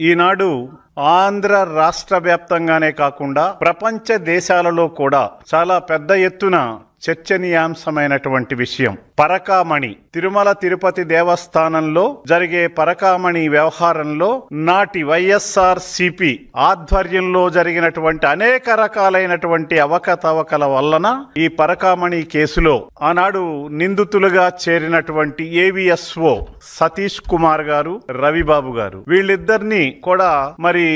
ఈనాడు ఆంధ్ర రాష్ట్ర వ్యాప్తంగానే కాకుండా ప్రపంచ దేశాలలో కూడా చాలా పెద్ద ఎత్తున చర్చనీయాంశమైనటువంటి విషయం. పరకామణి. తిరుమల తిరుపతి దేవస్థానంలో జరిగే పరకామణి వ్యవహారంలో నాటి వైఎస్ఆర్ సిపి ఆధ్వర్యంలో జరిగినటువంటి అనేక రకాలైనటువంటి అవకతవకల వలన ఈ పరకామణి కేసులో ఆనాడు నిందితులుగా చేరినటువంటి ఏవిఎస్ఓ సతీష్ కుమార్ గారు రవిబాబు గారు. వీళ్ళిద్దరిని కూడా మరి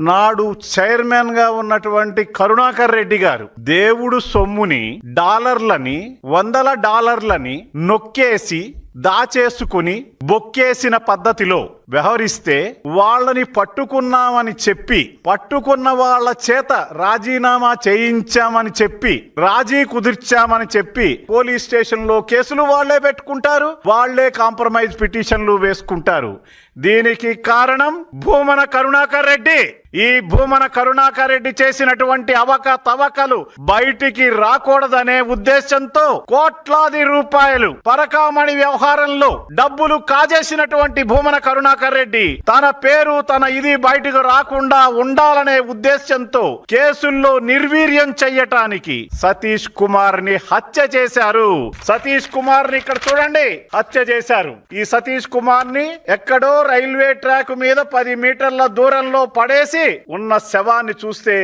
నాడు చైర్మన్గా ఉన్నటువంటి కరుణాకర్ రెడ్డి గారు దేవుడు సొమ్ముని డాలర్ డాలర్లని వందల డాలర్లని నొక్కేసి దాచేసుకుని బొక్కేసిన పద్ధతిలో వ్యవహరిస్తే వాళ్ళని పట్టుకున్నామని చెప్పి పట్టుకున్న వాళ్ళ చేత రాజీనామా చేయించామని చెప్పి రాజీ కుదిర్చామని చెప్పి పోలీస్ స్టేషన్లో కేసులు వాళ్ళే పెట్టుకుంటారు వాళ్ళే కాంప్రమైజ్ పిటిషన్లు వేసుకుంటారు. దీనికి కారణం భూమన కరుణాకర్ రెడ్డి. ఈ భూమన కరుణాకర్ రెడ్డి చేసినటువంటి అవక తవకలు బయటికి రాకూడదనే ఉద్దేశంతో కోట్లాది రూపాయలు పరకామణి వ్యవహారంలో డబ్బులు కాజేసినటువంటి భూమన కరుణాకర్ రెడ్డి తన పేరు తన ఇది బయటకు రాకుండా ఉండాలనే ఉద్దేశంతో కేసుల్లో నిర్వీర్యం చెయ్యటానికి సతీష్ కుమార్ని హత్య చేశారు. సతీష్ కుమార్ని ఇక్కడ చూడండి హత్య చేశారు. ఈ సతీష్ కుమార్ని ఎక్కడో రైల్వే ట్రాక్ మీద పది మీటర్ల దూరంలో పడేసి ఉన్న శవాన్ని చూస్తే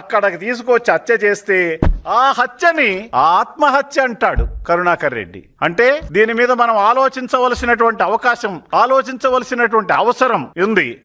అక్కడికి తీసుకొచ్చి హత్య చేస్తే ఆ హత్యని ఆత్మహత్య అంటాడు. కరుణాకర్ రెడ్డి. అంటే దీని మీద మనం ఆలోచించవలసినటువంటి అవకాశం ఆలోచించవలసినటువంటి అవసరం ఉంది.